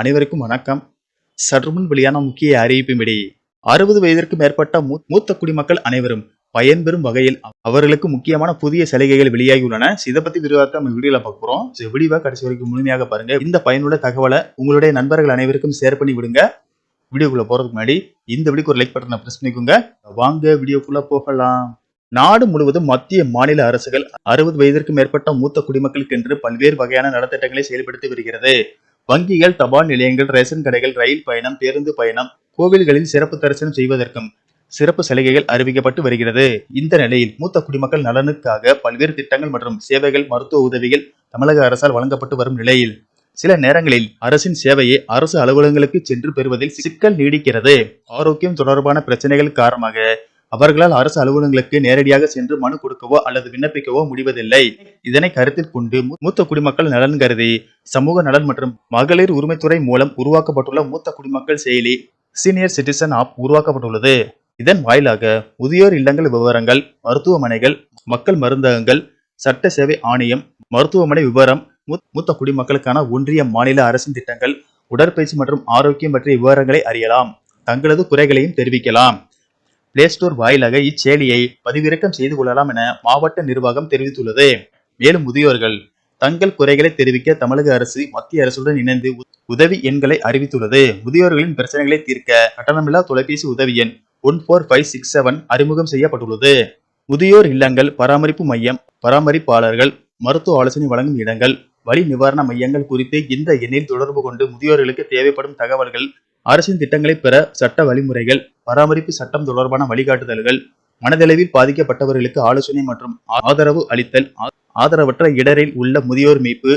அனைவருக்கும் வணக்கம். சற்றுமுன் வெளியான முக்கிய அறிவிப்பின்படி அறுபது வயதிற்கு மேற்பட்ட மூத்த குடிமக்கள் அனைவரும் பயன்பெறும் வகையில் அவர்களுக்கு முக்கியமான புதிய சலுகைகள் வெளியாகியுள்ளன. உள்ளன இதை பத்தி விரிவாக நம்ம வீடியோல பாக்குறோம் விடிவா கடைசி வரைக்கும் முழுமையாக பாருங்க. இந்த பயனுள்ள தகவலை உங்களுடைய நண்பர்கள் அனைவருக்கும் ஷேர் பண்ணி விடுங்க. வீடியோக்குள்ள போறதுக்கு முன்னாடி இந்த வீடியோக்கு ஒரு லைக் பட்டனை பிரஸ் பண்ணிக்கோங்க. வாங்க வீடியோக்குள்ள போகலாம். நாடு முழுவதும் மத்திய மாநில அரசுகள் அறுபது வயதிற்கு மேற்பட்ட மூத்த குடிமக்களுக்கென்று பல்வேறு வகையான நலத்திட்டங்களை செயல்படுத்தி வருகிறது. வங்கிகள் தபால் நிலையங்கள் ரேஷன் கடைகள் ரயில் பயணம் பேருந்து பயணம் கோவில்களில் சிறப்பு தரிசனம் செய்வதற்கும் சிறப்பு சலுகைகள் அறிவிக்கப்பட்டு வருகிறது. இந்த நிலையில் மூத்த குடிமக்கள் நலனுக்காக பல்வேறு திட்டங்கள் மற்றும் சேவைகள் மருத்துவ உதவிகள் தமிழக அரசால் வழங்கப்பட்டு வரும் நிலையில் சில நேரங்களில் அரசின் சேவையை அரசு அலுவலகங்களுக்கு சென்று பெறுவதில் சிக்கல் நீடிக்கிறது. ஆரோக்கியம் தொடர்பான பிரச்சனைகள் காரணமாக அவர்களால் அரசு அலுவலகங்களுக்கு நேரடியாக சென்று மனு கொடுக்கவோ அல்லது விண்ணப்பிக்கவோ முடிவதில்லை. இதனை கருத்தில் கொண்டு மூத்த குடிமக்கள் நலன் கருதி சமூக நலன் மற்றும் மகளிர் உரிமைத்துறை மூலம் உருவாக்கப்பட்டுள்ள மூத்த குடிமக்கள் செயலி சீனியர் சிட்டிசன் ஆப் உருவாக்கப்பட்டுள்ளது. இதன் வாயிலாக முதியோர் இல்லங்கள் விவரங்கள் மருத்துவமனைகள் மக்கள் மருந்தகங்கள் சட்ட சேவை ஆணையம் மருத்துவமனை விவரம் மூத்த குடிமக்களுக்கான ஒன்றிய மாநில அரசின் திட்டங்கள் உடற்பயிற்சி மற்றும் ஆரோக்கியம் பற்றிய விவரங்களை அறியலாம். தங்களது குறைகளையும் தெரிவிக்கலாம். பிளே ஸ்டோர் வாயிலாக இச்செயலியை பதிவிறக்கம் செய்து கொள்ளலாம் என மாவட்ட நிர்வாகம் தெரிவித்துள்ளது. மேலும் முதியோர்கள் தங்கள் குறைகளை தெரிவிக்க தமிழக அரசு மத்திய அரசுடன் இணைந்து உதவி எண்களை அறிவித்துள்ளது. முதியோர்களின் பிரச்சனைகளை தீர்க்க கட்டணமில்லா தொலைபேசி உதவி எண் one four five six seven அறிமுகம் செய்யப்பட்டுள்ளது. முதியோர் இல்லங்கள் பராமரிப்பு மையம் பராமரிப்பாளர்கள் மருத்துவ ஆலோசனை வழங்கும் இடங்கள் வலி நிவாரண மையங்கள் குறித்து இந்த எண்ணில் தொடர்பு கொண்டு முதியோர்களுக்கு தேவைப்படும் தகவல்கள் அரசின் திட்டங்களை பெற சட்ட வழிமுறைகள் பராமரிப்பு சட்டம் தொடர்பான வழிகாட்டுதல்கள் மனதளவில் பாதிக்கப்பட்டவர்களுக்கு ஆலோசனை மற்றும் ஆதரவு அளித்தல் ஆதரவற்ற இடரில் உள்ள முதியோர் மீட்பு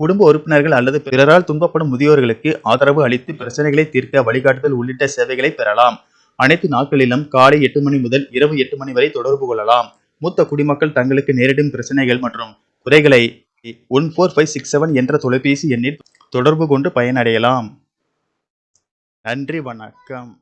குடும்ப உறுப்பினர்கள் அல்லது பிறரால் துன்பப்படும் முதியோர்களுக்கு ஆதரவு அளித்து பிரச்சனைகளை தீர்க்க வழிகாட்டுதல் உள்ளிட்ட சேவைகளை பெறலாம். அனைத்து நாட்களிலும் காலை எட்டு மணி முதல் இரவு எட்டு மணி வரை தொடர்பு கொள்ளலாம். மூத்த குடிமக்கள் தங்களுக்கு நேரிடும் பிரச்சனைகள் மற்றும் குறைகளை one four five six seven என்ற தொலைபேசி எண்ணில் தொடர்பு கொண்டு பயனடையலாம். நன்றி வணக்கம்.